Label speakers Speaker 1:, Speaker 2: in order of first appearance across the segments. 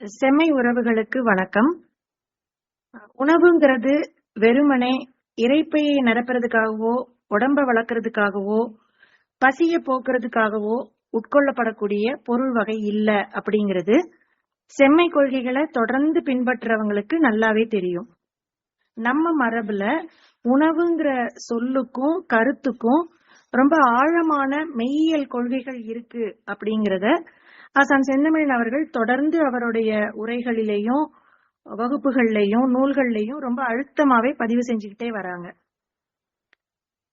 Speaker 1: செம்மை உறவுகளுக்கு வணக்கம். உணவுங்கிறது வெறுமனே இரைப்பையை நிரப்புறதுக்காகவோ உடம்ப வளர்க்கறதுக்காகவோ பசிய போக்குறதுக்காகவோ உட்கொள்ளப்படக்கூடிய பொருள் வகை இல்ல அப்படிங்கிறது செம்மை கொள்கைகளை தொடர்ந்து பின்பற்றுறவங்களுக்கு நல்லாவே தெரியும். நம்ம மரபுல உணவுங்கிற சொல்லுக்கும் கருத்துக்கும் ரொம்ப ஆழமான மெய்யியல் கொள்கைகள் இருக்கு அப்படிங்கிறத ஆசான் செந்தமிழன் அவர்கள் தொடர்ந்து அவருடைய உரைகளிலேயும் வகுப்புகள்லையும் நூல்கள்லையும் ரொம்ப அழுத்தமாவே பதிவு செஞ்சுக்கிட்டே வராங்க.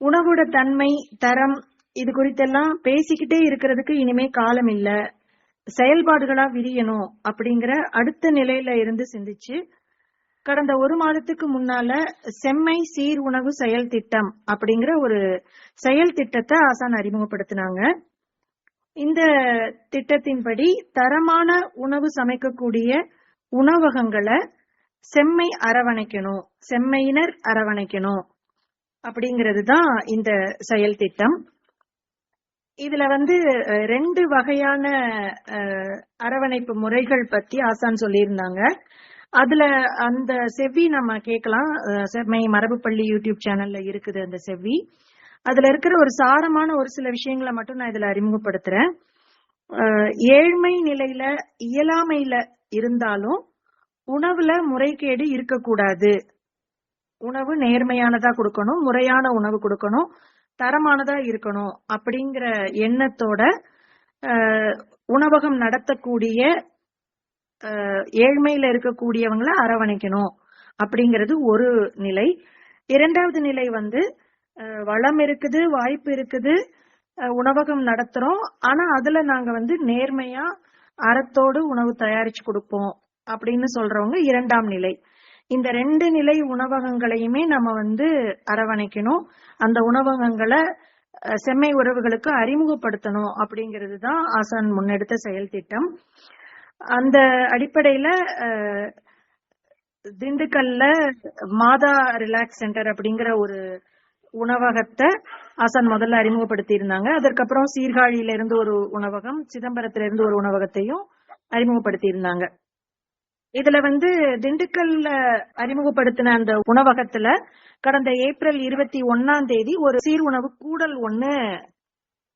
Speaker 1: உணவோட தன்மை தரம் இது குறித்தெல்லாம் பேசிக்கிட்டே இருக்கிறதுக்கு இனிமே காலம் இல்ல. செயல்பாடுகளா விரியணும் அப்படிங்கிற அடுத்த நிலையில இருந்து சிந்திச்சு கடந்த ஒரு மாதத்துக்கு முன்னால செம்மை சீர் உணவு செயல் திட்டம் அப்படிங்கிற ஒரு செயல் திட்டத்தை ஆசான் அறிமுகப்படுத்தினாங்க. இந்த திட்டத்தின்படி தரமான உணவு சமைக்கக்கூடிய உணவகங்களை செம்மை அரவணைக்கணும் செம்மையினர் அரவணைக்கணும் அப்படிங்கிறது தான் இந்த செயல் திட்டம். இதுல வந்து ரெண்டு வகையான அரவணைப்பு முறைகள் பத்தி ஆசான் சொல்லியிருந்தாங்க. அதுல அந்த செவ்வி நம்ம கேட்கலாம். செம்மை மரபுப்பள்ளி யூடியூப் சேனல்ல இருக்குது அந்த செவ்வி. அதுல இருக்கிற ஒரு சாரமான ஒரு சில விஷயங்களை மட்டும் நான் இதுல அறிமுகப்படுத்துறேன். ஏழ்மை நிலையில இயலாமையில இருந்தாலும் உணவுல முறைகேடு இருக்கக்கூடாது. உணவு நேர்மையானதா கொடுக்கணும் முறையான உணவு கொடுக்கணும் தரமானதா இருக்கணும் அப்படிங்கிற எண்ணத்தோட உணவகம் நடத்தக்கூடிய ஏழ்மையில இருக்கக்கூடியவங்களை அரவணைக்கணும் அப்படிங்கிறது ஒரு நிலை. இரண்டாவது நிலை வந்து வளம் இருக்குது வாய்ப்பு இருக்குது உணவகம் நடத்துறோம். ஆனா அதுல நாங்க வந்து நேர்மையா அறத்தோடு உணவு தயாரிச்சு கொடுப்போம் அப்படின்னு சொல்றவங்க இரண்டாம் நிலை. இந்த ரெண்டு நிலை உணவகங்களையுமே நம்ம வந்து அரவணைக்கணும். அந்த உணவகங்களை செம்மை உறவுகளுக்கு அறிமுகப்படுத்தணும் அப்படிங்கிறது தான் ஆசான் முன்னெடுத்த செயல் திட்டம். அந்த அடிப்படையில திண்டுக்கல்ல மாதா ரிலாக்ஸ் சென்டர் அப்படிங்கிற ஒரு உணவகத்தை ஆசான் முதல்ல அறிமுகப்படுத்தி இருந்தாங்க அதற்கப்புறம் சீர்காழியில இருந்து ஒரு உணவகம் சிதம்பரத்துல இருந்து ஒரு உணவகத்தையும் அறிமுகப்படுத்தி இருந்தாங்க இதுல வந்து திண்டுக்கல்ல அறிமுகப்படுத்தின அந்த உணவகத்துல கடந்த ஏப்ரல் இருபத்தி ஒன்னாம் தேதி ஒரு சீர் உணவு கூடல் ஒண்ணு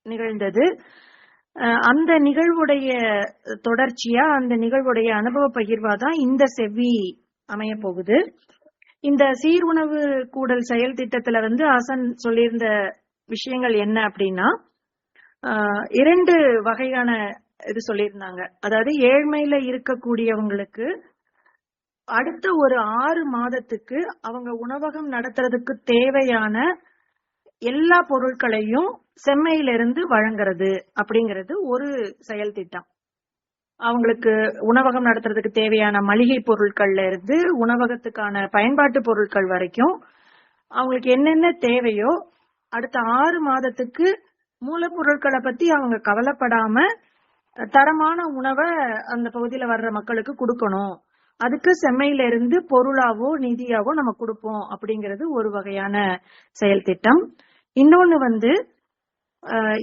Speaker 1: நிகழ்ந்தது. அந்த நிகழ்வுடைய தொடர்ச்சியா அந்த நிகழ்வுடைய அனுபவ பகிர்வா தான் இந்த செவ்வி அமைய போகுது இந்த சீர் உணவு கூடல் செயல் திட்டத்துல வந்து ஆசன் சொல்லியிருந்த விஷயங்கள் என்ன அப்படின்னா இரண்டு வகையான இது சொல்லியிருந்தாங்க. அதாவது ஏழ்மையில இருக்கக்கூடியவங்களுக்கு அடுத்த ஒரு ஆறு மாதத்துக்கு அவங்க உணவகம் நடத்துறதுக்கு தேவையான எல்லா பொருட்களையும் செம்மையிலிருந்து வழங்குறது அப்படிங்கிறது ஒரு செயல் திட்டம். அவங்களுக்கு உணவகம் நடத்துறதுக்கு தேவையான மளிகை பொருட்கள்ல இருந்து உணவகத்துக்கான பயன்பாட்டு பொருட்கள் வரைக்கும் அவங்களுக்கு என்னென்ன தேவையோ அடுத்த ஆறு மாதத்துக்கு மூலப்பொருட்களை பத்தி அவங்க கவலைப்படாம தரமான உணவை அந்த பகுதியில வர்ற மக்களுக்கு கொடுக்கணும். அதுக்கு செம்மையில இருந்து பொருளாவோ நிதியாவோ நம்ம கொடுப்போம் அப்படிங்கிறது ஒரு வகையான செயல் திட்டம். இன்னொன்னு வந்து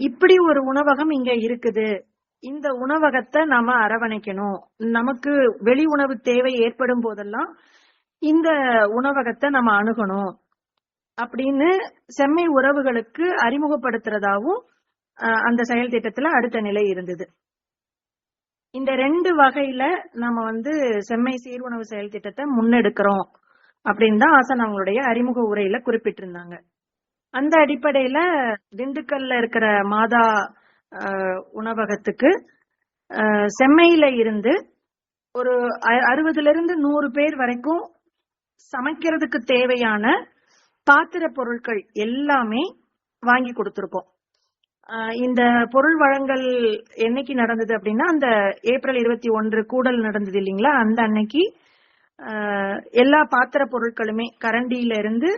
Speaker 1: இப்படி ஒரு உணவகம் இங்க இருக்குது. இந்த உணவகத்தை நாம அரவணைக்கணும். நமக்கு வெளி உணவு தேவை ஏற்படும் போதெல்லாம் இந்த உணவகத்தை நம்ம அணுகணும். அப்படின்னு செம்மை உறவுகளுக்கு அறிமுகப்படுத்துறதாவும் அந்த செயல் திட்டத்துல அடுத்த நிலை இருந்தது. இந்த ரெண்டு வகையில நம்ம வந்து செம்மை சீர்உணவு செயல் திட்டத்தை முன்னெடுக்கிறோம் அப்படின்னு தான் ஆசன் அவங்களுடைய அறிமுக உரையில குறிப்பிட்டிருந்தாங்க. அந்த அடிப்படையில திண்டுக்கல்ல இருக்கிற மாதா உணவகத்துக்கு. செம்மையில இருந்து ஒரு அ- அறுபதுல இருந்து நூறு பேர் வரைக்கும் சமைக்கிறதுக்கு தேவையான பாத்திர பொருட்கள் எல்லாமே வாங்கி கொடுத்துருக்கோம். இந்த பொருள் வழங்கல் என்னைக்கு நடந்தது அப்படின்னா அந்த ஏப்ரல் இருபத்தி ஒன்று கூடல் நடந்தது இல்லைங்களா? அந்த அன்னைக்கு எல்லா பாத்திர பொருட்களுமே கரண்டியில இருந்து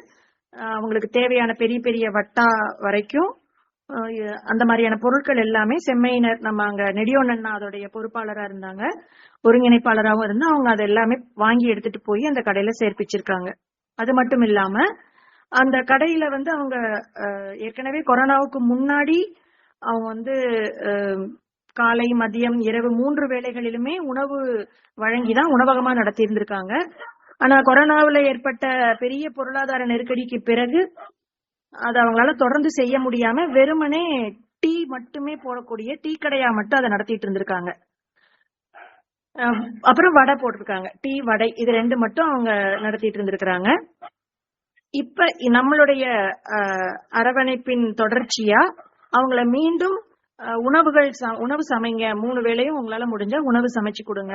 Speaker 1: அவங்களுக்கு தேவையான பெரிய பெரிய வட்டா வரைக்கும் அந்த மாதிரியான பொருட்கள் எல்லாமே செம்மையினர் நம்ம அங்க நெடியோண்ணா அதோடைய பொறுப்பாளரா இருந்தாங்க. ஒருங்கிணைப்பாளராகவும் இருந்து அவங்க அதை எல்லாமே வாங்கி எடுத்துட்டு போய் அந்த கடையில சேர்ப்பிச்சிருக்காங்க. அது மட்டும் இல்லாம அந்த கடையில வந்து அவங்க அஹ், ஏற்கனவே கொரோனாவுக்கு முன்னாடி அவங்க வந்து காலை மதியம் இரவு மூன்று வேளைகளிலுமே உணவு வழங்கிதான் உணவகமா நடத்தி இருந்திருக்காங்க ஆனா கொரோனாவுல ஏற்பட்ட பெரிய பொருளாதார நெருக்கடிக்கு பிறகு அது அவங்களால தொடர்ந்து செய்ய முடியாம வெறுமனே டீ மட்டுமே போடக்கூடிய டீ கடையா மட்டும் அதை நடத்திட்டு இருந்திருக்காங்க. அப்புறம் வடை போட்டிருக்காங்க. டீ வடை இது ரெண்டு மட்டும் அவங்க நடத்திட்டு இருந்திருக்கிறாங்க. இப்ப நம்மளுடைய அரவணைப்பின் தொடர்ச்சியா அவங்கள மீண்டும் உணவுகள் ச- உணவு சமைங்க மூணு வேளையும் உங்களால முடிஞ்சா உணவு சமைச்சு கொடுங்க.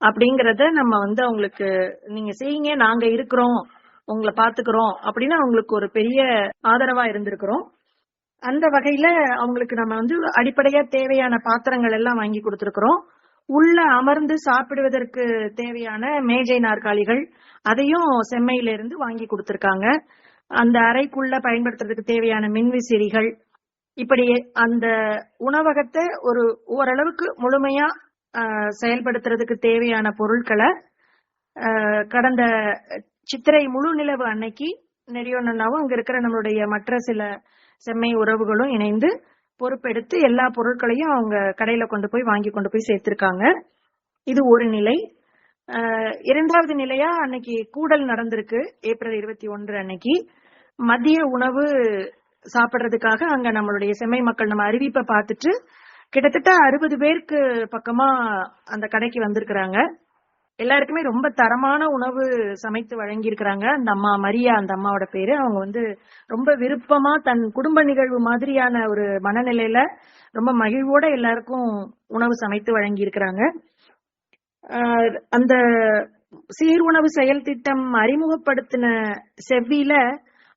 Speaker 1: அப்படிங்கறத நம்ம வந்து அவங்களுக்கு நீங்க செய்யுங்க நாங்க இருக்கிறோம். உங்களை பாத்துக்கிறோம் அப்படின்னு அவங்களுக்கு ஒரு பெரிய ஆதரவா இருந்திருக்கிறோம். அந்த வகையில அவங்களுக்கு நம்ம வந்து அடிப்படையா தேவையான பாத்திரங்கள் எல்லாம் வாங்கி கொடுத்திருக்கிறோம். உள்ள அமர்ந்து சாப்பிடுவதற்கு தேவையான மேஜை நாற்காலிகள் அதையும் செம்மையில இருந்து வாங்கி கொடுத்திருக்காங்க. அந்த அறைக்குள்ள பயன்படுத்துறதுக்கு தேவையான மின்விசிறிகள். இப்படி அந்த உணவகத்தை ஒரு ஓரளவுக்கு முழுமையா ஆஹ், செயல்படுத்துறதுக்கு தேவையான பொருட்களை ஆஹ், கடந்த சித்திரை முழு நிலவு அன்னைக்கு நெறியோண்ணாவும் அங்க இருக்கிற நம்மளுடைய மற்ற சில செம்மை உறவுகளும் இணைந்து பொறுப்பெடுத்து எல்லா பொருட்களையும் அவங்க கடையில கொண்டு போய் வாங்கி கொண்டு போய் சேர்த்திருக்காங்க. இது ஒரு நிலை. இரண்டாவது நிலையா அன்னைக்கு கூடல் நடந்திருக்கு. ஏப்ரல் இருபத்தி ஒன்று அன்னைக்கு. மதிய உணவு சாப்பிடுறதுக்காக அங்க நம்மளுடைய செம்மை மக்கள் நம்ம அறிவிப்பை பார்த்துட்டு கிட்டத்தட்ட அறுபது பேருக்கு பக்கமா அந்த கடைக்கு வந்திருக்கிறாங்க. எல்லாருக்குமே ரொம்ப தரமான உணவு சமைத்து வழங்கியிருக்கிறாங்க. அந்த அம்மா மரியா அந்த அம்மாவோட பேரு. அவங்க வந்து ரொம்ப விருப்பமா தன் குடும்ப நிகழ்வு மாதிரியான ஒரு மனநிலையில ரொம்ப மகிழ்வோட எல்லாருக்கும் உணவு சமைத்து வழங்கியிருக்கிறாங்க. அந்த சீர் உணவு செயல் திட்டம் அறிமுகப்படுத்தின செவ்வியில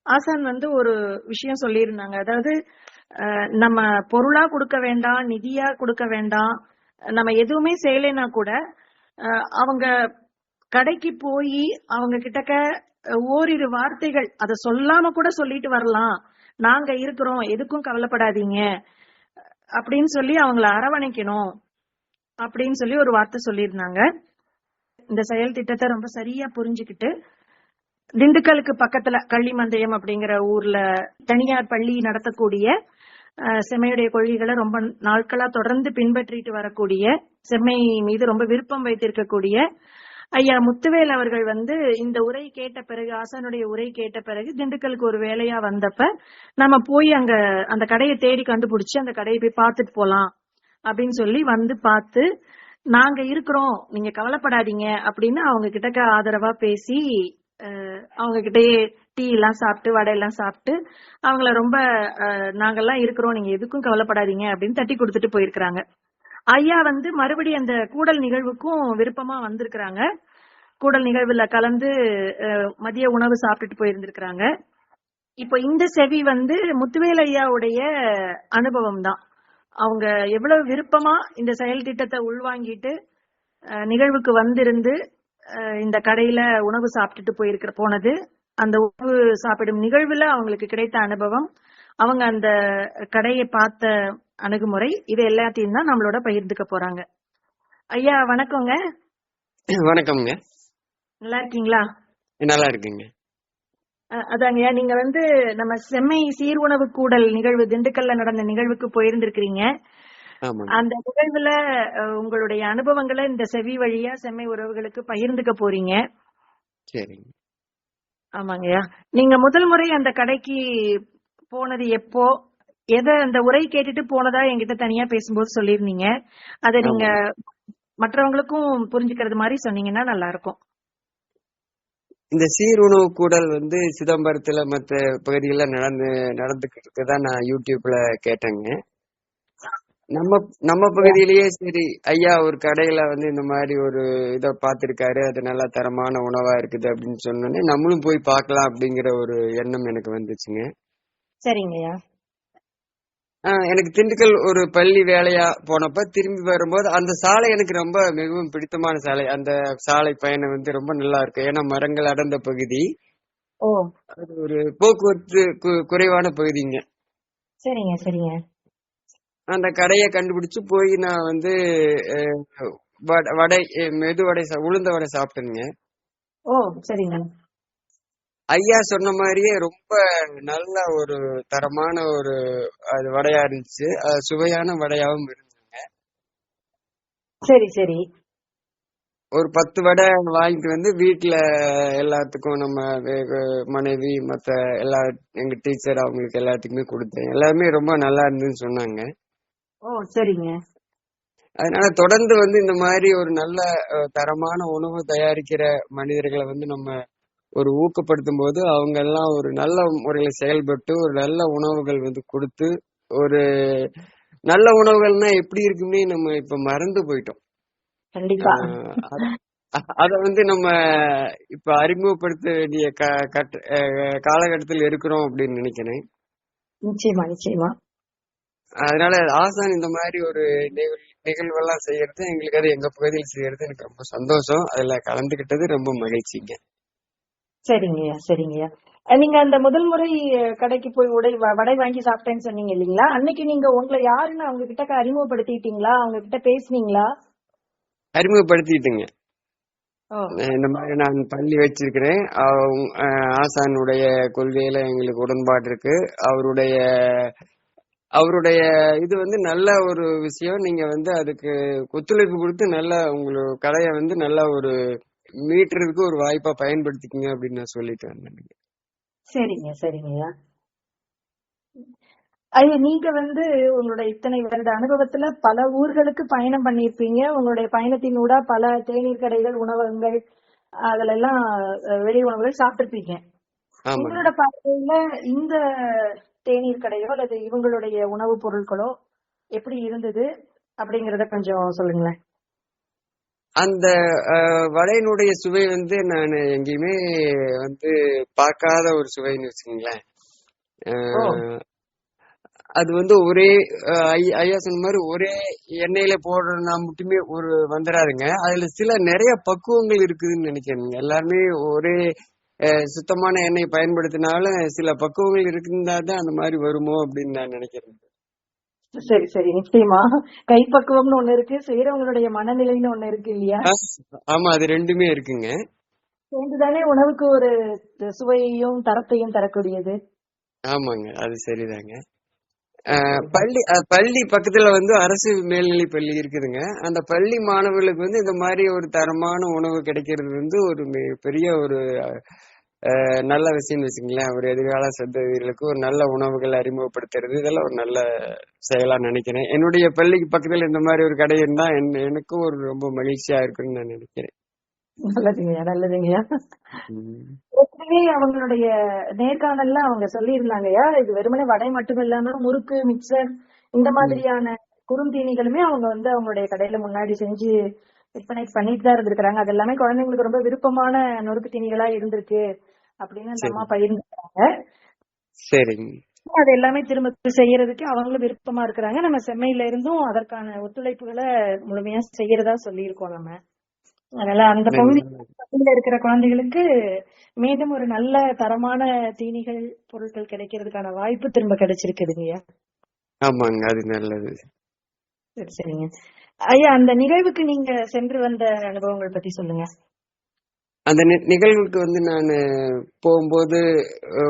Speaker 1: ஆசான் வந்து ஒரு விஷயம் சொல்லியிருந்தாங்க. அதாவது நம்ம பொருளா கொடுக்க வேண்டாம் நிதியா கொடுக்க வேண்டாம் நம்ம எதுவுமே செய்யலைன்னா கூட அவங்க கடைக்கு போய் அவங்க கிட்டக்க ஓரிரு வார்த்தைகள் அதை சொல்லாம கூட சொல்லிட்டு வரலாம். நாங்க இருக்கிறோம் எதுக்கும் கவலைப்படாதீங்க. அப்படின்னு சொல்லி அவங்கள அரவணைக்கணும். அப்படின்னு சொல்லி ஒரு வார்த்தை சொல்லியிருந்தாங்க. இந்த செயல் திட்டத்தை ரொம்ப சரியா புரிஞ்சுக்கிட்டு திண்டுக்கலுக்கு பக்கத்துல கள்ளிமந்தயம் அப்படிங்கிற ஊர்ல தனியார் பள்ளி நடத்தக்கூடிய செம்மையுடைய கொள்கைகளை ரொம்ப நாட்களா தொடர்ந்து பின்பற்றிட்டு வரக்கூடிய செம்மை மீது ரொம்ப விருப்பம் வைத்திருக்கக்கூடிய ஐயா முத்துவேல் அவர்கள் வந்து இந்த உரை கேட்ட பிறகு ஆசானுடைய உரை கேட்ட பிறகு திண்டுக்கலுக்கு ஒரு வேலையா வந்தப்ப நம்ம போய் அங்க அந்த கடையை தேடி கண்டுபிடிச்சு அந்த கடையை போய் பார்த்துட்டு போலாம் அப்படின்னு சொல்லி வந்து பார்த்து நாங்க இருக்கிறோம் நீங்க கவலைப்படாதீங்க அப்படின்னு அவங்க கிட்டக்க ஆதரவா பேசி அவங்க கிட்டயே டீ எல்லாம் சாப்பிட்டு வடை எல்லாம் சாப்பிட்டு அவங்கள ரொம்ப நாங்கெல்லாம் இருக்கிறோம் நீங்க எதுக்கும் கவலைப்படாதீங்க அப்படின்னு தட்டி கொடுத்துட்டு போயிருக்கிறாங்க. ஐயா வந்து மறுபடியும் அந்த கூடல் நிகழ்வுக்கும் விருப்பமா வந்திருக்கிறாங்க. கூடல் நிகழ்வுல கலந்து மதிய உணவு சாப்பிட்டுட்டு போயிருந்திருக்கிறாங்க. இப்போ இந்த செவி வந்து முத்துவேல் ஐயாவுடைய அனுபவம் தான். அவங்க எவ்வளவு விருப்பமா இந்த செயல் திட்டத்தை உள்வாங்கிட்டு நிகழ்வுக்கு வந்திருந்து இந்த கடையில உணவு சாப்பிட்டுட்டு போயிருக்கிற போனது. அந்த உணவு சாப்பிடும் நிகழ்வுல அவங்களுக்கு கிடைத்த அனுபவம் அவங்க அந்த கடையை பார்த்த அணுகுமுறை இது எல்லாத்தையும் தான் நம்மளோட பகிர்ந்துக்க போறாங்க. ஐயா வணக்கங்க.
Speaker 2: வணக்கம்ங்க.
Speaker 1: நல்லா இருக்கீங்களா
Speaker 2: நல்லா இருக்குங்க
Speaker 1: அஹ், அதாங்கய்யா நீங்க வந்து நம்ம செம்மை சீர் உணவு கூடல் நிகழ்வு திண்டுக்கல்ல நடந்த நிகழ்வுக்கு போயிருந்திருக்கிறீங்க. அந்த நிகழ்வுல உங்களுடைய அனுபவங்களை இந்த செவி வழியா செம்மை உறவுகளுக்கு பகிர்ந்துக்க போறீங்க.
Speaker 2: சரிங்க.
Speaker 1: ஆமாங்கய்யா நீங்க முதல் முறை அந்த கடைக்கு போனது எப்போ? எதை அந்த உரை கேட்டுட்டு போனதா என்கிட்ட தனியா பேசும்போது சொல்லியிருந்தீங்க. அதை நீங்க மற்றவங்களுக்கும் புரிஞ்சுக்கிறது மாதிரி சொன்னீங்கன்னா நல்லா இருக்கும்
Speaker 2: இந்த சீருணவு கூடல் வந்து சிதம்பரத்துல மற்ற பகுதிகள நடந்து நடந்துகிட்டு இருக்கதா நான் யூடியூப்ல கேட்டேங்க. நம்ம நம்ம பகுதியிலேயே சரி. ஐயா ஒரு கடையில வந்து இந்த மாதிரி ஒரு இத பார்த்திருக்காரு. அது நல்ல தரமான உணவா இருக்குது அப்படின்னு சொன்னோன்னே நம்மளும் போய் பார்க்கலாம் அப்படிங்கிற ஒரு எண்ணம் எனக்கு வந்துச்சுங்க.
Speaker 1: சரிங்கய்யா
Speaker 2: எனக்கு திண்டுக்கல் ஒரு பள்ளி வேலையா போனப்ப திரும்பி வரும்போது அந்த சாலை எனக்கு ரொம்ப மிகவும் பிடித்தமான சாலை. அந்த சாலை பயணம் வந்து ரொம்ப நல்லா இருக்கு. ஏன்னா மரங்கள் அடர்ந்த பகுதி.
Speaker 1: ஓ.
Speaker 2: அது ஒரு போக்குவரத்து குறைவான பகுதிங்க.
Speaker 1: சரிங்க சரிங்க.
Speaker 2: அந்த கடையை கண்டுபிடிச்சு போய் நான் வந்து வட- மெது வடை உளுந்த வடை சாப்பிட்டேனுங்க.
Speaker 1: ஓ சரிங்க.
Speaker 2: ஐயா சொன்ன மாதிரியே ரொம்ப நல்ல ஒரு தரமான ஒரு அது வடையா இருந்துச்சு. சுவையான வடையாவும் இருந்துச்சுங்க
Speaker 1: சரி சரி.
Speaker 2: ஒரு பத்து வடை வாங்கிட்டு வந்து வீட்டுல எல்லாத்துக்கும் நம்ம மனைவி மத்த எல்லா எங்க டீச்சர் அவங்களுக்கு எல்லாத்துக்குமே கொடுத்தேன். எல்லாருமே ரொம்ப நல்லா இருந்துன்னு சொன்னாங்க.
Speaker 1: ஓ சரிங்க.
Speaker 2: அதனால தொடர்ந்து வந்து இந்த மாதிரி ஒரு நல்ல அஹ், தரமான உணவு தயாரிக்கிற மனிதர்களை வந்து நம்ம ஒரு ஊக்கப்படுத்தும் போது அவங்க எல்லாம் ஒரு நல்ல முறையில செயல்பட்டு ஒரு நல்ல உணவுகள் வந்து கொடுத்து ஒரு நல்ல உணவுகள்னா எப்படி இருக்குன்னே நம்ம இப்ப மறந்து போயிட்டோம்.
Speaker 1: கண்டிப்பா.
Speaker 2: அத- அத வந்து நம்ம இப்ப அறிமுகப்படுத்த வேண்டிய க- கட்ட- அஹ் காலகட்டத்தில் இருக்கிறோம் அப்படின்னு நினைக்கிறேன்.
Speaker 1: நிச்சயமா நிச்சயமா.
Speaker 2: அதனால ஆசான் இந்த மாதிரி ஒரு நிகழ் நிகழ்வெல்லாம் செய்யறது எங்களுக்கு அது எங்க பகுதியில் செய்யறது எனக்கு ரொம்ப சந்தோஷம். அதுல கலந்துகிட்டது ரொம்ப மகிழ்ச்சிங்க.
Speaker 1: சரிங்கய்யா சரிங்கய்யா நீங்க அந்த முதல் முறை கடைக்கு போய் உடை வடை வாங்கி சாப்பிட்டேன்னு சொன்னீங்க இல்லைங்களா? அன்னைக்கு நீங்க உங்களை யாருன்னு அவங்க கிட்ட அறிமுகப்படுத்திட்டீங்களா? அவங்க கிட்ட பேசுனீங்களா?
Speaker 2: அறிமுகப்படுத்திட்டுங்க. இந்த மாதிரி நான் பள்ளி வச்சிருக்கிறேன். ஆசானுடைய கொள்கையில எங்களுக்கு உடன்பாடு இருக்கு. அவருடைய அவருடைய இது வந்து நல்ல ஒரு விஷயம். நீங்க வந்து அதுக்கு ஒத்துழைப்பு கொடுத்து நல்ல உங்களோட கடையை வந்து நல்ல ஒரு மீட்டுறதுக்கு ஒரு வாய்ப்பா பயன்படுத்திக்கங்க அப்படின்னு நான் சொல்லிட்டு வந்தேன்.
Speaker 1: சரிங்க சரிங்கய்யா ஐயா நீங்க வந்து உங்களுடைய இத்தனை வருட அனுபவத்துல பல ஊர்களுக்கு பயணம் பண்ணியிருப்பீங்க. உங்களுடைய பயணத்தினூட பல தேநீர் கடைகள் உணவகங்கள் அதுல எல்லாம் வெளி உணவுகள் சாப்பிட்டிருப்பீங்க. உங்களோட பார்வையில இந்த தேநீர் கடையோ அல்லது இவங்களுடைய உணவுப் பொருட்களோ எப்படி இருந்தது அப்படிங்கறத கொஞ்சம் சொல்லுங்களேன்.
Speaker 2: அந்த வடையினுடைய சுவை வந்து நான் எங்கேயுமே வந்து பார்க்காத ஒரு சுவைன்னு அஹ், அது வந்து ஒரே ஐயா சொன்ன மாதிரி ஒரே எண்ணெயில போடுறதுனா மட்டுமே ஒரு வந்துடாதுங்க. அதுல சில நிறைய பக்குவங்கள் இருக்குதுன்னு நினைக்கிறேங்க எல்லாருமே ஒரே சுத்தமான எண்ணெய் பயன்படுத்தினால சில பக்குவங்கள் இருந்தா தான் அந்த மாதிரி வருமோ அப்படின்னு நான் நினைக்கிறேன்.
Speaker 1: சரி சரி. நிச்சயமா. கைப்பக்குவம்னு ஒண்ணு இருக்கு செய்யறவங்களுடைய மனநிலைன்னு ஒண்ணு இருக்கு இல்லையா?
Speaker 2: ஆமா அது ரெண்டுமே இருக்குங்க.
Speaker 1: சேர்ந்துதானே உணவுக்கு ஒரு சுவையையும் தரத்தையும் தரக்கூடியது?
Speaker 2: ஆமாங்க அது சரிதாங்க. பள்ளி பள்ளி பக்கத்துல வந்து அரசு மேல்நிலை பள்ளி இருக்குதுங்க. அந்த பள்ளி மாணவர்களுக்கு வந்து இந்த மாதிரி ஒரு தரமான உணவு கிடைக்கிறது வந்து ஒரு பெரிய ஒரு நல்ல விஷயம்னு வச்சுங்களேன் ஒரு எதிர்கால சந்ததிகளுக்கு ஒரு நல்ல உணவுகள் அறிமுகப்படுத்துறது. இதெல்லாம் ஒரு நல்ல செயலா நினைக்கிறேன். என்னுடைய பள்ளிக்கு பக்கத்துல இந்த மாதிரி ஒரு கடை இருந்தா எனக்கும் ஒரு ரொம்ப மகிழ்ச்சியா இருக்குன்னு நான் நினைக்கிறேன்.
Speaker 1: நல்லதுங்கய்யா நல்லதுங்கய்யா. ஏற்கனவே அவங்களுடைய நேர்காணல்ல அவங்க சொல்லியிருந்தாங்கய்யா இது வெறுமனே வடை மட்டும் இல்லாம முறுக்கு மிக்சர் இந்த மாதிரியான குறுந்தீனிகளுமே அவங்க வந்து அவங்களுடைய கடையில முன்னாடி செஞ்சு விற்பனை பண்ணிட்டு தான் இருந்திருக்கிறாங்க. அது எல்லாமே குழந்தைங்களுக்கு ரொம்ப விருப்பமான நொறுக்கு தீனிகளா இருந்திருக்கு. அப்படின்னு அந்த அம்மா பகிர்ந்துக்கிறாங்க.
Speaker 2: சரிங்க.
Speaker 1: அது எல்லாமே திரும்ப செய்யறதுக்கு அவங்களும் விருப்பமா இருக்கிறாங்க. நம்ம செம்மையில இருந்தும் அதற்கான ஒத்துழைப்புகளை முழுமையா செய்யறதா சொல்லியிருக்கோம் நம்ம. அதனால அந்த பகுதி பகுதியில இருக்கிற குழந்தைகளுக்கு மீண்டும் ஒரு நல்ல தரமான தீனிகள் பொருட்கள் கிடைக்கிறதுக்கான வாய்ப்பு திரும்ப கிடைச்சிருக்குதுங்கய்யா
Speaker 2: ஆமாங்க அது நல்லது.
Speaker 1: சரி சரிங்க. ஐயா அந்த நிகழ்வுக்கு நீங்க சென்று வந்த அனுபவங்கள் பத்தி சொல்லுங்க.
Speaker 2: அந்த நிகழ்வுக்கு வந்து நான் போகும்போது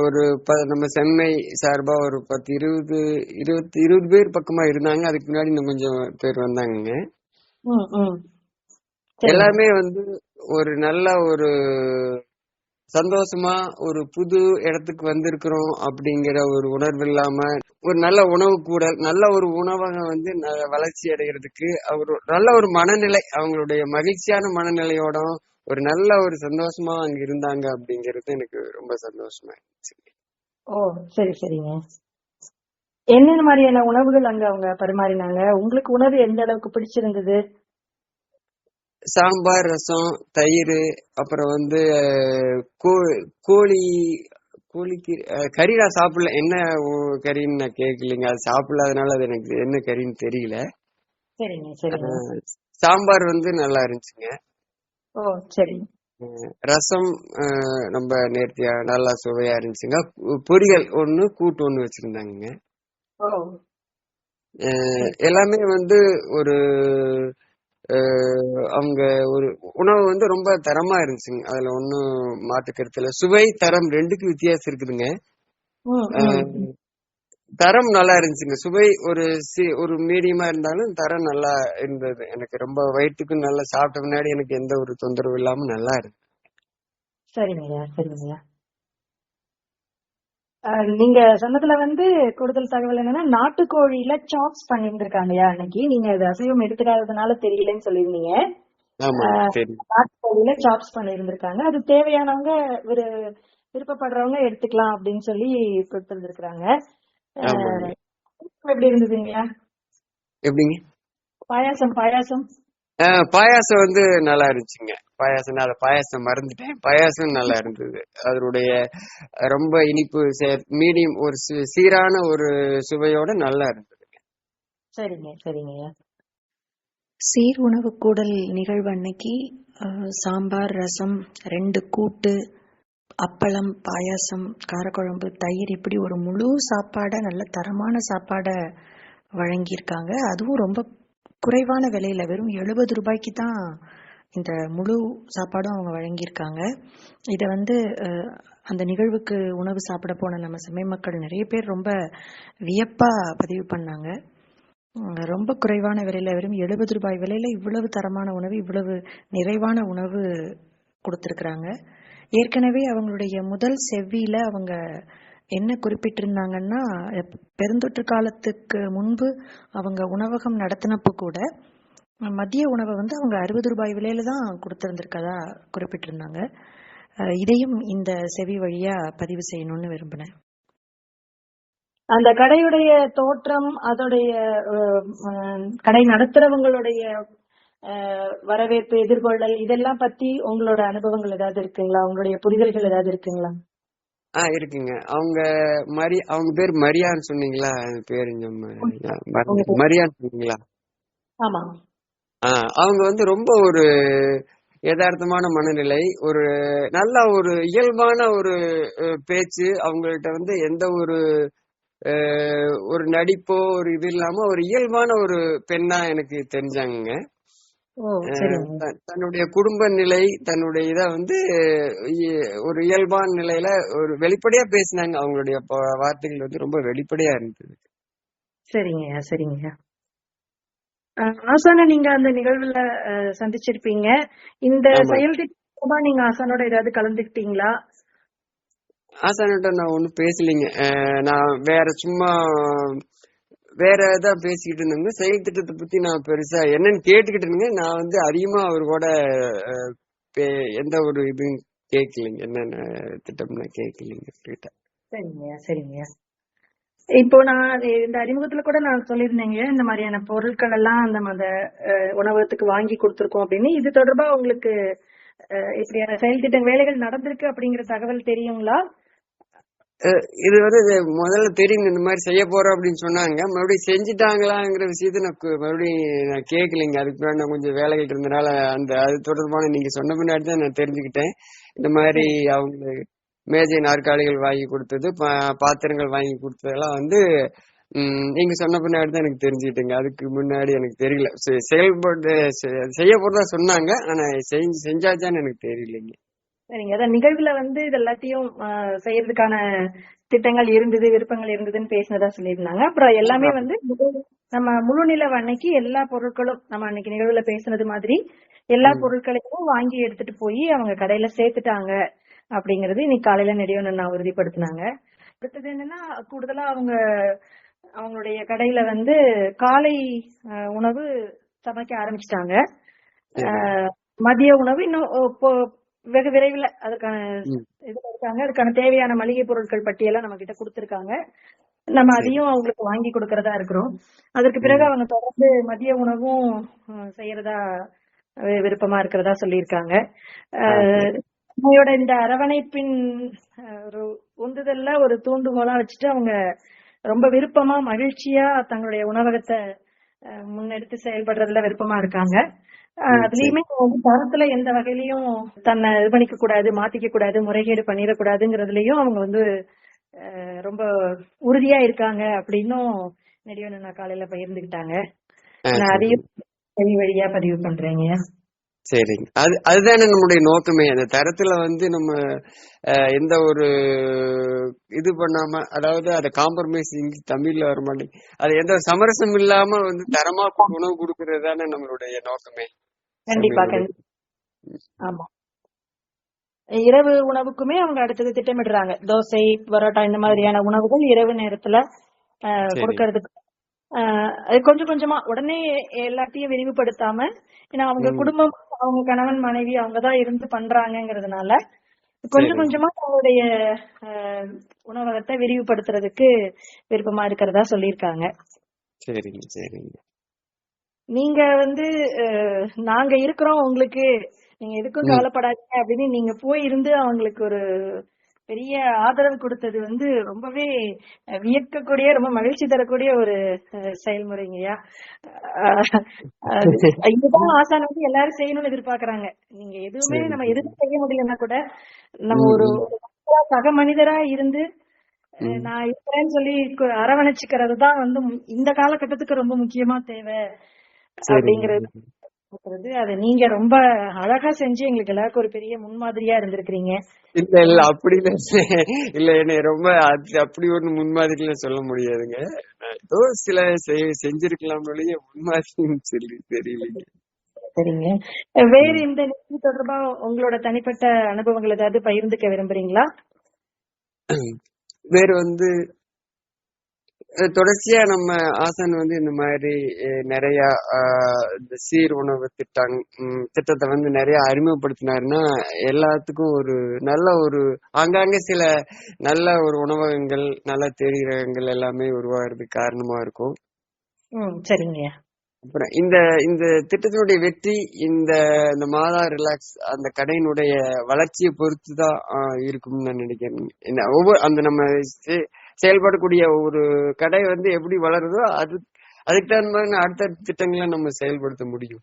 Speaker 2: ஒரு ப- நம்ம சென்னை சார்பா ஒரு பத்து இருபது இருபத்தி இருபது பேர் பக்கமா இருந்தாங்க. அதுக்கு முன்னாடி இன்னும் கொஞ்சம் பேர் வந்தாங்க
Speaker 1: ம் ம். சரிங்க
Speaker 2: எல்லாருமே வந்து ஒரு நல்ல ஒரு சந்தோஷமா ஒரு புது இடத்துக்கு வந்திருக்கிறோம் அப்படிங்கிற ஒரு உணர்வு இல்லாம ஒரு நல்ல உணவு கூட நல்ல ஒரு உணவகம் வந்து ந- வளர்ச்சி அடைகிறதுக்கு அவர் நல்ல ஒரு மனநிலை அவங்களுடைய மகிழ்ச்சியான மனநிலையோட ஒரு நல்ல ஒரு சந்தோஷமா அங்க இருந்தாங்க அப்படிங்கிறது எனக்கு ரொம்ப சந்தோஷமா இருந்துச்சு.
Speaker 1: ஓ சரி சரிங்க. என்னென்ன மாதிரியான உணவுகள் அங்க அவங்க பரிமாறினாங்க? உங்களுக்கு உணவு எந்த அளவுக்கு பிடிச்சிருந்தது?
Speaker 2: சாம்பார் ரசம் தயிர் அப்புறம் வந்து கோழி கோழிக்கு கறி நான் சாப்பிடல. என்ன கறின்னு நான் கேட்கலைங்க அது சாப்பிடலாதனால அது எனக்கு என்ன கறின்னு தெரியல. சாம்பார் வந்து நல்லா இருந்துச்சுங்க.
Speaker 1: ஓ சரி.
Speaker 2: ரசம் ரொம்ப நேர்த்தியா நல்லா சுவையா இருந்துச்சுங்க. பொரியல் ஒண்ணு கூட்டு ஒண்ணு வச்சிருந்தாங்க எல்லாமே வந்து ஒரு அவங்க ஒரு உணவு வந்து ரொம்ப தரமா இருந்துச்சுங்க. அதுல கருத்து இல்ல சுவை தரம் ரெண்டுக்கு வித்தியாசம் இருக்குதுங்க. தரம் நல்லா இருந்துச்சுங்க. சுவை ஒரு சி ஒரு மீடியமா இருந்தாலும் தரம் நல்லா இருந்தது. எனக்கு ரொம்ப வயிற்றுக்கு நல்லா சாப்பிட்ட முன்னாடி எனக்கு எந்த ஒரு தொந்தரவு இல்லாம நல்லா இருக்கு.
Speaker 1: சரிங்கய்யா சரிங்கய்யா நீங்க. சொன்னதுல வந்து கூடுதல் தகவல் என்னன்னா நாட்டுக்கோழியில சாப்ஸ் பண்ணியிருந்திருக்காங்கய்யா அன்னைக்கு. நீங்க அது அசைவம் எடுத்துக்காததுனால தெரியலன்னு சொல்லியிருந்தீங்க.
Speaker 2: சரி.
Speaker 1: நாட்டுக்கோழியில சாப்ஸ் பண்ணியிருந்திருக்காங்க. அது தேவையானவங்க விரு விருப்பப்படுறவங்க எடுத்துக்கலாம் அப்படின்னு சொல்லி கொடுத்துருந்துருக்காங்க எப்படி இருந்ததுங்கய்யா
Speaker 2: எப்படிங்க?
Speaker 1: பாயாசம் பாயாசம்.
Speaker 2: ஆஹ் பாயாசம் வந்து நல்லா இருந்துச்சுங்க. பாயாசம் நான் அதை பாயாசம் மறந்துட்டேன். பாயாசம் நல்லா இருந்தது. அதனுடைய ரொம்ப இனிப்பு மீடியம் ஒரு சி- சீரான ஒரு சுவையோட நல்லா இருந்தது
Speaker 1: சரிங்க சரிங்கய்யா
Speaker 3: சீர் உணவு கூடல் நிகழ்வு அன்னைக்கு சாம்பார் ரசம் ரெண்டு கூட்டு அப்பளம் பாயாசம் காரக்குழம்பு தயிர் இப்படி ஒரு முழு சாப்பாடை நல்ல தரமான சாப்பாடை வழங்கியிருக்காங்க. அதுவும் ரொம்ப குறைவான விலையில் வெறும் எழுபது ரூபாய்க்கு தான் இந்த முழு சாப்பாடும் அவங்க வழங்கியிருக்காங்க. இதை வந்து அந்த நிகழ்வுக்கு உணவு சாப்பிட போன நம்ம செம்மை மக்கள் நிறைய பேர் ரொம்ப வியப்பா பதிவு பண்ணாங்க. ரொம்ப குறைவான விலையில வெறும் எழுபது ரூபாய் விலையில இவ்வளவு தரமான உணவு இவ்வளவு நிறைவான உணவு கொடுத்துருக்குறாங்க. ஏற்கனவே அவங்களுடைய முதல் செவ்வியில அவங்க என்ன குறிப்பிட்டிருந்தாங்கன்னா பெருந்தொற்று காலத்துக்கு முன்பு அவங்க உணவகம் நடத்தினப்போ கூட மதிய உணவை வந்து அவங்க அறுபது ரூபாய் விலையில தான் கொடுத்திருந்திருக்கதா குறிப்பிட்டிருந்தாங்க. இதையும் இந்த செவி வழியா பதிவு செய்யணும்னு விரும்பினேன்
Speaker 1: அந்த கடையுடைய தோற்றம் அதோடைய கடை நடத்துறவங்களுடைய வரவேற்பு எதிர்கொள்ளல் இதெல்லாம் பத்தி உங்களோட அனுபவங்கள் ஏதாவது இருக்குங்களா? உங்களுடைய புரிதல்கள் ஏதாவது இருக்குங்களா?
Speaker 2: ஆ இருக்குங்க. அவங்க மரி அவங்க பேர் மரியான்னு சொன்னீங்களா? பேரு மரியான்னு சொன்னீங்களா?
Speaker 1: ஆமா.
Speaker 2: ஆ, அவங்க வந்து ரொம்ப ஒரு யதார்த்தமான மனநிலை ஒரு நல்ல ஒரு இயல்பான ஒரு பேச்சு. அவங்கள்ட்ட வந்து எந்த ஒரு ஒரு நடிப்போ ஒரு இது இல்லாம ஒரு இயல்பான ஒரு பெண்ணா எனக்கு தெரிஞ்சாங்க தன்னுடைய குடும்ப நிலை தன்னுடைய இத வந்து ஒரு இயல்பான நிலையில ஒரு வெளிப்படையா பேசினாங்க. அவங்களுடைய வார்த்தைகள் வந்து ரொம்ப வெளிப்படையா இருந்தது.
Speaker 1: சரிங்கய்யா சரிங்கய்யா ஆசான நீங்க அந்த நிகழ்வுல சந்திச்சிருப்பீங்க. இந்த. செயல் திட்டமா நீங்க ஆசானோட ஏதாவது கலந்துக்கிட்டீங்களா?
Speaker 2: ஆசானிட்ட நான் ஒன்றும் பேசலைங்க. நான் வேற சும்மா வேற ஏதாவது பேசிக்கிட்டு இருந்தேங்க செயல் திட்டத்தை பத்தி நான் பெருசா என்னன்னு கேட்டுக்கிட்டு இருந்தேங்க நான் வந்து அதிகமா அவர் கூட பே- எந்த ஒரு இதுவும் கேட்கலைங்க. என்னென்ன திட்டம்னு கேட்கலைங்க கிட்ட
Speaker 1: சரிங்கய்யா சரிங்கய்யா இப்போ நான் இந்த அறிமுகத்துல கூட நான் சொல்லியிருந்தேங்க இந்த மாதிரியான பொருட்கள் எல்லாம் அந்த அஹ், உணவகத்துக்கு வாங்கி கொடுத்துருக்கோம் அப்படின்னு. இது தொடர்பா உங்களுக்கு இப்படியான செயல் திட்ட வேலைகள் நடந்திருக்கு அப்படிங்கிற தகவல் தெரியுங்களா?
Speaker 2: இது வந்து முதல்ல தெரியும் இந்த மாதிரி செய்ய போறோம் அப்படின்னு சொன்னாங்க. மறுபடியும் செஞ்சுட்டாங்களாங்கிற விஷயத்த நான் மறுபடியும் நான் கேட்கலைங்க. அதுக்கு முன்னாடி நான் கொஞ்சம் வேலைகள் இருந்தனால அந்த அது தொடர்பான நீங்க சொன்ன முன்னாடி தான் நான் தெரிஞ்சுக்கிட்டேன். இந்த மாதிரி அவங்க மேஜை நாற்காலிகள் வாங்கி கொடுத்தது பா- பாத்திரங்கள் வாங்கி கொடுத்ததெல்லாம் வந்து ம், நீங்க சொன்ன பின்னாடி தான் எனக்கு தெரிஞ்சுக்கிட்டேங்க. அதுக்கு முன்னாடி எனக்கு தெரியல. செ- செயல்பட்டு செய்ய போறதா சொன்னாங்க. ஆனா செஞ்சு செஞ்சாச்சான்னு எனக்கு தெரியலைங்க.
Speaker 1: சரிங்க அதான் நிகழ்வுல வந்து இது எல்லாத்தையும் செய்யறதுக்கான திட்டங்கள் இருந்தது விருப்பங்கள் இருந்ததுன்னு பேசினதா சொல்லியிருந்தாங்க. அப்புறம் எல்லாமே வந்து நம்ம முழு நிலவு அன்னைக்கு எல்லா பொருட்களும் நம்ம அன்னைக்கு நிகழ்வுல பேசுனது மாதிரி எல்லா பொருட்களையும் வாங்கி எடுத்துட்டு போய் அவங்க கடையில சேர்த்துட்டாங்க அப்படிங்கறது இன்னைக்கு காலையில நெடியோன்னு நான் உறுதிப்படுத்தினாங்க. அடுத்தது என்னன்னா கூடுதலா அவங்க அவங்களுடைய கடையில வந்து காலை உணவு சமைக்க ஆரம்பிச்சிட்டாங்க. மதிய உணவு இன்னும் வெகு விரைவில் அதுக்கான. இதுல இருக்காங்க. அதுக்கான தேவையான மளிகை பொருட்கள் பட்டியெல்லாம் நம்ம கிட்ட கொடுத்திருக்காங்க. நம்ம அதையும் அவங்களுக்கு வாங்கி கொடுக்கறதா இருக்கிறோம். அதற்கு பிறகு அவங்க தொடர்ந்து மதிய உணவும் செய்யறதா விருப்பமா இருக்கிறதா சொல்லியிருக்காங்க. நம்மளோட இந்த அரவணைப்பின் ஒரு உந்துதல்ல ஒரு தூண்டுகோலா வச்சுட்டு அவங்க ரொம்ப விருப்பமா மகிழ்ச்சியா தங்களுடைய உணவகத்தை முன்னெடுத்து செயல்படுறதுல விருப்பமா இருக்காங்க. அதுலயுமே தரத்துல எந்த வகையிலயும் தன்னை இது பண்ணிக்க கூடாது மாத்திக்க கூடாது முறைகேடு பண்ணிடக்கூடாதுங்கிறதுலயும் அவங்க வந்து ரொம்ப உறுதியா இருக்காங்க அப்படின்னும் நெடியோன்னு காலையில பகிர்ந்துக்கிட்டாங்க.
Speaker 2: ஆ,
Speaker 1: நான். அதையும் செவி வழியா பதிவு பண்றேங்க
Speaker 2: சரிங்க. அது அதுதானே நம்முடைய நோக்கமே. அந்த தரத்துல வந்து நம்ம எந்த ஒரு இது பண்ணாம அதாவது அதை காம்ப்ரமைஸ் தமிழ்ல வர மாட்டேங்குது அது எந்த சமரசம் இல்லாம வந்து தரமா உணவு கொடுக்கறது தானே நம்மளுடைய நோக்கமே.
Speaker 1: கண்டிப்பா ஆமா. இரவு உணவுக்குமே அவங்க அடுத்தது திட்டமிடுறாங்க. தோசை பரோட்டா இந்த மாதிரியான உணவுகள் இரவு நேரத்துல கொடுக்கறதுக்கு. அது கொஞ்சம் கொஞ்சமா உடனே எல்லாத்தையும் விரிவுபடுத்தாம ஏன்னா அவங்க குடும்பம் அவங்க கணவன் மனைவி அவங்கதான் இருந்து பண்றாங்கங்கிறதுனால கொஞ்சம் கொஞ்சமா அவங்களுடைய உணவகத்தை விரிவுபடுத்துறதுக்கு விருப்பமா இருக்கிறதா சொல்லியிருக்காங்க.
Speaker 2: சரிங்க சரிங்க.
Speaker 1: நீங்க வந்து நாங்க இருக்கிறோம் உங்களுக்கு. நீங்க எதுக்கும் கவலைப்படாதீங்க அப்படின்னு நீங்க போய் இருந்து அவங்களுக்கு ஒரு பெரிய ஆதரவு கொடுத்தது வந்து ரொம்பவே வியக்கக்கூடிய ரொம்ப மகிழ்ச்சி தரக்கூடிய ஒரு செயல்முறைங்கய்யா இதுதான் ஆசான் வந்து எல்லாரும் செய்யணும்னு எதிர்பார்க்கறாங்க. நீங்க எதுவுமே நம்ம எதுவும் செய்ய முடியலன்னா கூட நம்ம ஒரு சக மனிதரா இருந்து நான் இருக்கிறேன்னு சொல்லி அரவணைச்சுக்கிறது தான் வந்து இந்த காலகட்டத்துக்கு ரொம்ப முக்கியமா தேவை அப்படிங்கறது. அதை நீங்க ரொம்ப அழகா செஞ்சு எங்களுக்கு எல்லாருக்கும் ஒரு பெரிய முன்மாதிரியா இருந்திருக்கிறீங்க.
Speaker 2: இல்ல இல்ல அப்படி இல்ல. இல்ல என்னை ரொம்ப அப்படி ஒண்ணு முன்மாதிரில சொல்ல முடியாதுங்க. ஏதோ சில செய்- செஞ்சிருக்கலாம் ஒழிய முன்மாதிரின்னு சொல்லி தெரியலைங்க.
Speaker 1: சரிங்க. வேறு. இந்த நிகழ்ச்சி தொடர்பா உங்களோட தனிப்பட்ட அனுபவங்கள் ஏதாவது பகிர்ந்துக்க விரும்புறீங்களா?
Speaker 2: வேறு வந்து தொடர்ச்சியா நம்ம ஆசான் வந்து இந்த மாதிரி நிறைய இந்த சீர் உணவு திட்டம் திட்டத்தை வந்து நிறைய அறிமுகப்படுத்தினாருன்னா எல்லாத்துக்கும் ஒரு நல்ல ஒரு ஆங்காங்கே சில நல்ல ஒரு உணவகங்கள் நல்ல தெரிகிறங்கள் எல்லாமே உருவாகிறதுக்கு காரணமா இருக்கும்.
Speaker 1: சரிங்க.
Speaker 2: அப்புறம் இந்த இந்த திட்டத்தினுடைய வெற்றி இந்த இந்த மாதா ரிலாக்ஸ் அந்த கடையினுடைய வளர்ச்சியை பொறுத்து தான் இருக்கும்னு நான் நினைக்கிறேன். ஒவ்வொரு அந்த நம்ம செயல்படக்கூடிய ஒரு கடை வந்து எப்படி வளருதோ அது அதுக்கு தகுந்த மாதிரி அடுத்த திட்டங்களை நம்ம செயல்படுத்த முடியும்.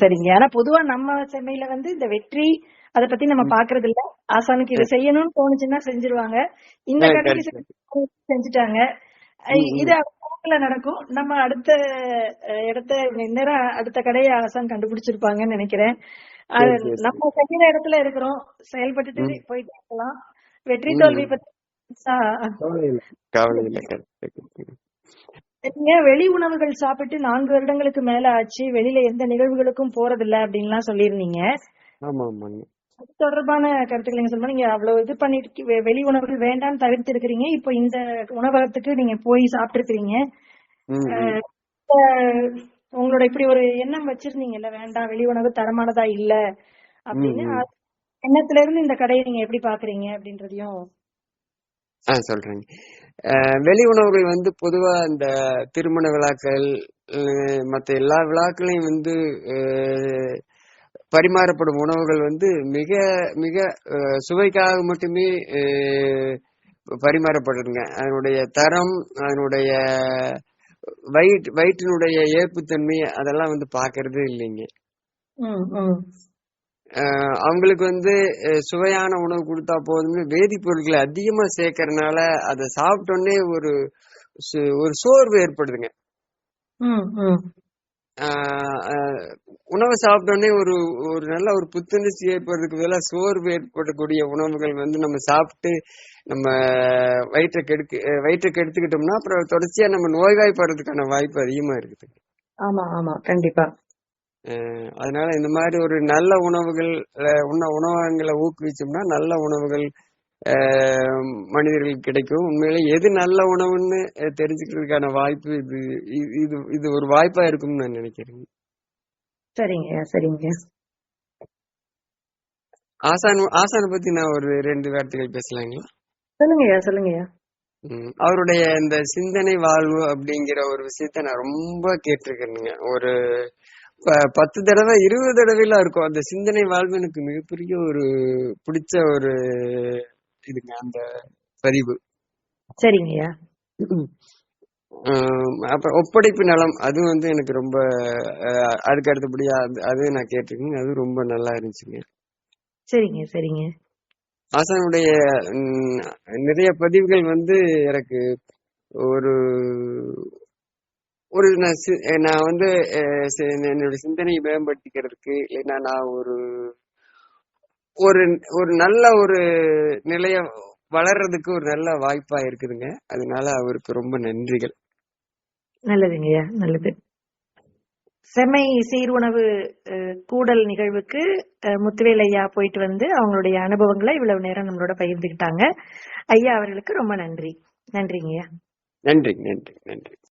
Speaker 1: சரிங்க. ஆனா பொதுவா நம்ம சென்னையில வந்து இந்த வெற்றி அத பத்தி நம்ம. பாக்குறது இல்ல ஆசானுக்கு இதை செய்யணும்னு தோணுச்சுன்னா செஞ்சிருவாங்க. இந்த கடைக்கு செஞ்சுட்டாங்க. இது நடக்கும். நம்ம அடுத்த இடத்த நேரம் அடுத்த கடையை ஆசான் கண்டுபிடிச்சிருப்பாங்கன்னு நினைக்கிறேன். நம்ம செய்யற இடத்துல இருக்கிறோம். செயல்பட்டுட்டு போயிட்டே இருக்கலாம். வெற்றி தோல்வி. பத்தி நீங்க வெளி உணவுகள் சாப்பிட்டு நான்கு வருடங்களுக்கு மேல ஆச்சு வெளியில எந்த நிகழ்வுகளுக்கும் போறதில்ல அப்படின்லாம்
Speaker 2: ஆமாங்க
Speaker 1: அது தொடர்பான கருத்துக்களை நீங்க சொல்லுங்க. நீங்க அவ்வளவு இது பண்ணிட்டு வெளி உணவுகள் வேண்டாம்னு தவிர்த்து இருக்கிறீங்க இப்போ இந்த உணவகத்துக்கு நீங்க போய் சாப்பிட்டு
Speaker 2: ம் ம்.
Speaker 1: அஹ் உங்களோட இப்படி ஒரு எண்ணம் வச்சிருந்தீங்கல்ல வேண்டாம் வெளி உணவு தரமானதா இல்ல அப்படின்னு. எண்ணத்துல இருந்து இந்த கடையை நீங்க எப்படி பாக்குறீங்க அப்படின்றதையும்
Speaker 2: ஆ சொல்றேங்க. வெளி உணவுகள் வந்து பொதுவா இந்த திருமண விழாக்கள் அஹ் மத்த எல்லா விழாக்களையும் வந்து பரிமாறப்படும் உணவுகள் வந்து மிக மிக சுவைக்காக மட்டுமே பரிமாறப்படுதுங்க. அதனுடைய தரம் அதனுடைய வயிற்று வயிற்றினுடைய ஏற்புத்தன்மை அதெல்லாம் வந்து பாக்குறது இல்லைங்க.
Speaker 1: ம், ம்.
Speaker 2: அவங்களுக்கு வந்து சுவையான உணவு கொடுத்தா போதும்னு வேதிப்பொருட்களை அதிகமா சேர்க்கறதுனால அதை சாப்பிட்டோன்னே ஒரு ஒரு சோர்வு ஏற்படுதுங்க. உணவை சாப்பிட்டோன்னே ஒரு ஒரு நல்ல ஒரு புத்துணர்ச்சி ஏற்படுறதுக்கு பதிலாக சோர்வு ஏற்படக்கூடிய உணவுகள் வந்து நம்ம சாப்பிட்டு நம்ம வயிற்றை கெடுக்க வயிற்றை கெடுத்துக்கிட்டோம்னா அப்புறம் தொடர்ச்சியா நம்ம நோய்வாய்ப்படுறதுக்கான வாய்ப்பு அதிகமா இருக்குது
Speaker 1: ஆமா ஆமா. கண்டிப்பா.
Speaker 2: அதனால இந்த மாதிரி ஒரு நல்ல உணவுகள் உண உணவகங்களை ஊக்குவிச்சோம்னா நல்ல உணவுகள் மனிதர்களுக்கு கிடைக்கும். உண்மையிலே எது நல்ல உணவுன்னு தெரிஞ்சுக்கிறதுக்கான வாய்ப்பு இது இது இது ஒரு வாய்ப்பா இருக்கும்னு நான் நினைக்கிறேன்.
Speaker 1: சரிங்க சரிங்க.
Speaker 2: ஆசான் ஆசானை பத்தி நான் ஒரு ரெண்டு வார்த்தைகள் பேசலாங்களா?
Speaker 1: சொல்லுங்கய்யா சொல்லுங்கய்யா.
Speaker 2: அவருடைய இந்த சிந்தனை வாழ்வு அப்படிங்கிற ஒரு விஷயத்த நான் ரொம்ப கேட்டிருக்கேனுங்க. ஒரு பத்து தடவை இருபது தடவைலாம் இருக்கும். அந்த சிந்தனை வாழ்வு எனக்கு மிகப்பெரிய ஒரு பிடிச்ச ஒரு இதுங்க அந்த பதிவு.
Speaker 1: சரிங்கய்யா
Speaker 2: அப்புறம் ஒப்படைப்பு நலம் அது வந்து எனக்கு ரொம்ப அதுக்கு அடுத்தபடியா அது நான் கேட்டிருக்கேன் அது ரொம்ப நல்லா இருந்துச்சுங்க.
Speaker 1: சரிங்க சரிங்க.
Speaker 2: ஆசானுடைய நிறைய பதிவுகள் வந்து எனக்கு ஒரு ஒரு நான் சி- நான் வந்து சி- என்னோட சிந்தனையை மேம்படுத்திக்கிறதுக்கு இல்லைன்னா நான் ஒரு ஒரு ஒரு நல்ல ஒரு நிலைய வளர்றதுக்கு ஒரு நல்ல வாய்ப்பா இருக்குதுங்க. அதனால அவருக்கு ரொம்ப நன்றிகள்.
Speaker 1: நல்லதுங்கய்யா நல்லது. செம்மை சீருணவு அஹ், கூடல் நிகழ்வுக்கு முத்துவேல் ஐயா போயிட்டு வந்து அவங்களுடைய அனுபவங்களை இவ்வளவு நேரம் நம்மளோட பகிர்ந்துக்கிட்டாங்க ஐயா அவர்களுக்கு ரொம்ப நன்றி. நன்றிங்கய்யா
Speaker 2: நன்றி நன்றி நன்றி.